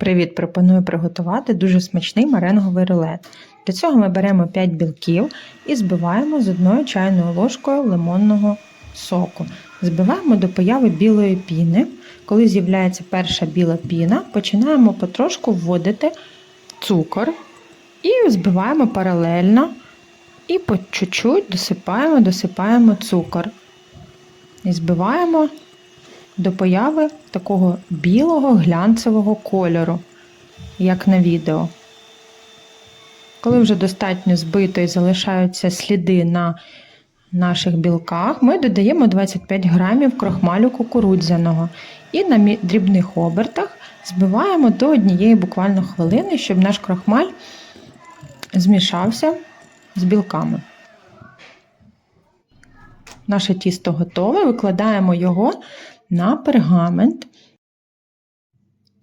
Привіт! Пропоную приготувати дуже смачний меренговий рулет. Для цього ми беремо 5 білків і збиваємо з одною чайною ложкою лимонного соку. Збиваємо до появи білої піни. Коли з'являється перша біла піна, починаємо потрошку вводити цукор і збиваємо паралельно. І по чуть-чуть досипаємо, досипаємо цукор. І збиваємо до появи такого білого глянцевого кольору, як на відео. Коли вже достатньо збито і залишаються сліди на наших білках, ми додаємо 25 грамів крохмалю кукурудзяного і на дрібних обертах збиваємо до однієї буквально хвилини, щоб наш крохмаль змішався з білками. Наше тісто готове, викладаємо його на пергамент.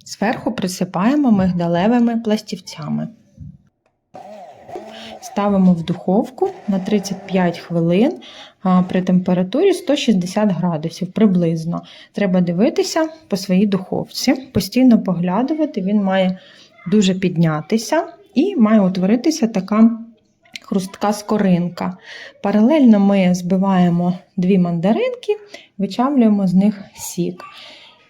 Зверху присипаємо мигдалевими пластівцями. Ставимо в духовку на 35 хвилин при температурі 160 градусів приблизно. Треба дивитися по своїй духовці, постійно поглядувати, він має дуже піднятися і має утворитися така хрустка скоринка. Паралельно ми збиваємо дві мандаринки, вичавлюємо з них сік.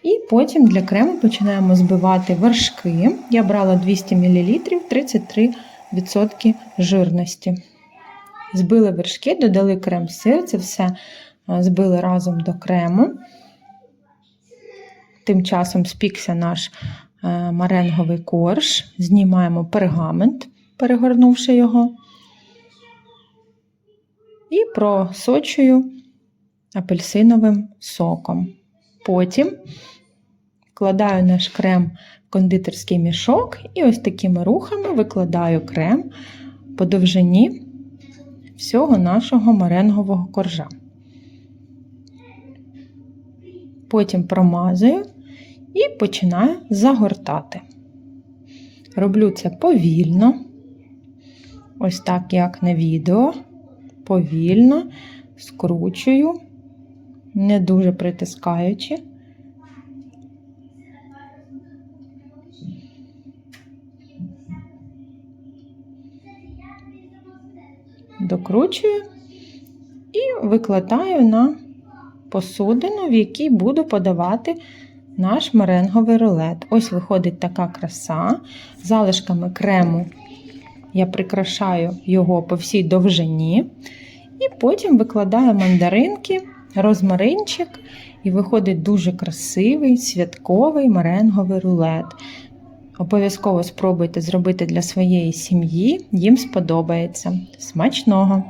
І потім для крему починаємо збивати вершки. Я брала 200 мл 33% жирності. Збили вершки, додали крем-сир, це все збили разом до крему. Тим часом спікся наш е, маренговий корж. Знімаємо пергамент, перегорнувши його просочую апельсиновим соком. Потім вкладаю наш крем в кондитерський мішок і ось такими рухами викладаю крем по довжині всього нашого меренгового коржа. Потім промазую і починаю загортати. Роблю це повільно, ось так, як на відео повільно скручую, не дуже притискаючи. Докручую і викладаю на посудину, в якій буду подавати наш меренговий рулет. Ось виходить така краса. Залишками крему я прикрашаю його по всій довжині. І потім викладаю мандаринки, розмаринчик, і виходить дуже красивий святковий меренговий рулет. Обов'язково спробуйте зробити для своєї сім'ї, їм сподобається. Смачного!